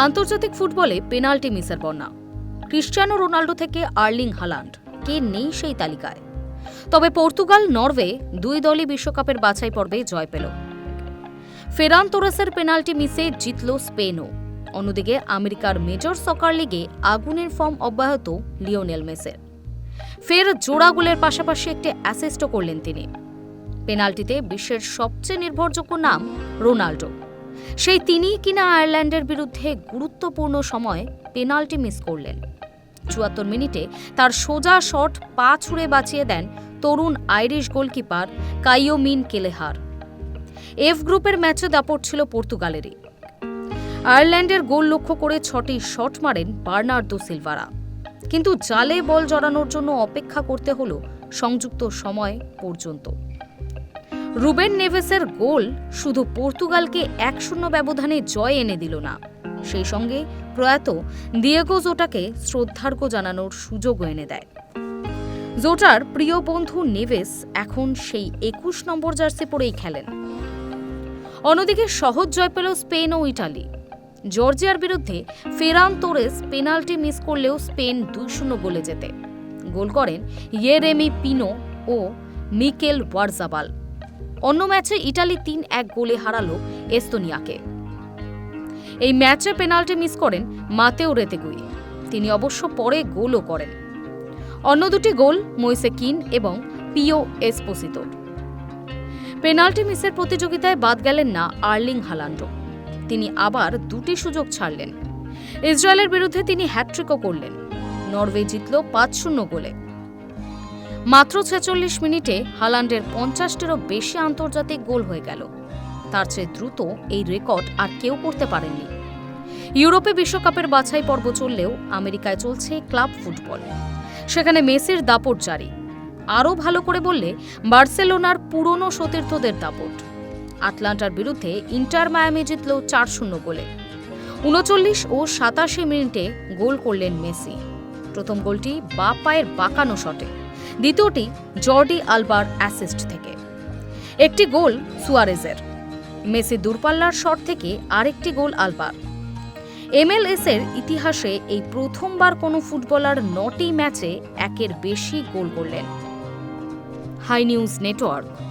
আন্তর্জাতিক ফুটবলে পেনাল্টি মিসের বন্যা। ক্রিশ্চিয়ানো রোনাল্ডো থেকে আর্লিং হালান্ড। কে নেই সেই তালিকায়? তবে পর্তুগাল, নরওয়ে দুই দলই বিশ্বকাপের বাছাই পর্বে জয় পেল। ফেরান তোরাসের পেনাল্টি মিসে জিতল স্পেনও। অন্যদিকে আমেরিকার মেজর সকার লিগে আগুনের ফর্ম অব্যাহত লিওনেল মেসের। ফের জোড়া গোলের পাশাপাশি একটি অ্যাসিস্টও করলেন তিনি। পেনাল্টিতে বিশ্বের সবচেয়ে নির্ভরযোগ্য নাম রোনাল্ডো। সেই তিনিই কিনা আয়ারল্যান্ডের বিরুদ্ধে গুরুত্বপূর্ণ সময় পেনাল্টি মিস করলেন। চুয়াত্তর মিনিটে তার সোজা শট পা ছুঁড়ে বাঁচিয়ে দেন তরুণ Irish goalkeeper Caoimhin Kelleher. F গ্রুপের ম্যাচে দাপট ছিল পর্তুগালেরই। আয়ারল্যান্ডের গোল লক্ষ্য করে ছটি শট মারেন বার্নার্দো সিলভারা। কিন্তু জালে বল জড়ানোর জন্য অপেক্ষা করতে হলো সংযুক্ত সময় পর্যন্ত। রুবেন নেভেসের গোল শুধু পর্তুগালকে এক শূন্য ব্যবধানে জয় এনে দিল না। সেই সঙ্গে প্রয়াত দিয়েগো জোটাকে শ্রদ্ধার্ঘ্য জানানোর সুযোগও এনে দেয়। জোটার প্রিয় বন্ধু নেভেস এখন সেই একুশ নম্বর জার্সি পরেই খেলেন। অন্যদিকে সহজ জয় পেল স্পেন ও ইটালি। জর্জিয়ার বিরুদ্ধে ফেরান তোরেস পেনাল্টি মিস করলেও স্পেন দুই শূন্য গোলে যেতে গোল করেন ইয়েরেমি পিনো ও মিকেল ওয়ারজাবাল। অন্য ম্যাচে ইটালি তিন এক গোলে হারালো এস্তোনিয়াকে। এই ম্যাচে পেনাল্টি মিস করেন মাতেও রেতেগুই। তিনি অবশ্য পরে গোলও করেন। অন্য দুটি গোল মইসে কিন এবং পিও এসপোসিতোর পেনাল্টি মিসের প্রতিযোগিতায় বাদ গেলেন না আর্লিং হালান্ডো। তিনি আবার দুটি সুযোগ ছাড়লেন। ইসরায়েলের বিরুদ্ধে তিনি হ্যাট্রিকও করলেন। নরওয়ে জিতল পাঁচ শূন্য গোলে। মাত্র ছেচল্লিশ মিনিটে হালান্ডের পঞ্চাশটিরও বেশি আন্তর্জাতিক গোল হয়ে গেল। তার চেয়ে দ্রুত এই রেকর্ড আর কেউ করতে পারেননি। ইউরোপে বিশ্বকাপের বাছাই পর্ব চললেও আমেরিকায় চলছে ক্লাব ফুটবল। সেখানে মেসির দাপট জারি। আরও ভালো করে বললে, বার্সেলোনার পুরনো সতীর্থদের দাপট। আটলান্টার বিরুদ্ধে ইন্টার মায়ামি জিতল চার শূন্য গোলে। উনচল্লিশ ও সাতাশি মিনিটে গোল করলেন মেসি। প্রথম গোলটি বা পায়ের বাঁকানো শটে। দ্বিতীয়টি, জর্ডি আলবার অ্যাসিস্ট থেকে। একটি গোল সুয়ারেজের। মেসি দূরপাল্লার শট থেকে আরেকটি গোল আলবার। এমএলএস এর ইতিহাসে এই প্রথমবার কোনো ফুটবলার নটি ম্যাচে একের বেশি গোল করলেন। Hi News Network.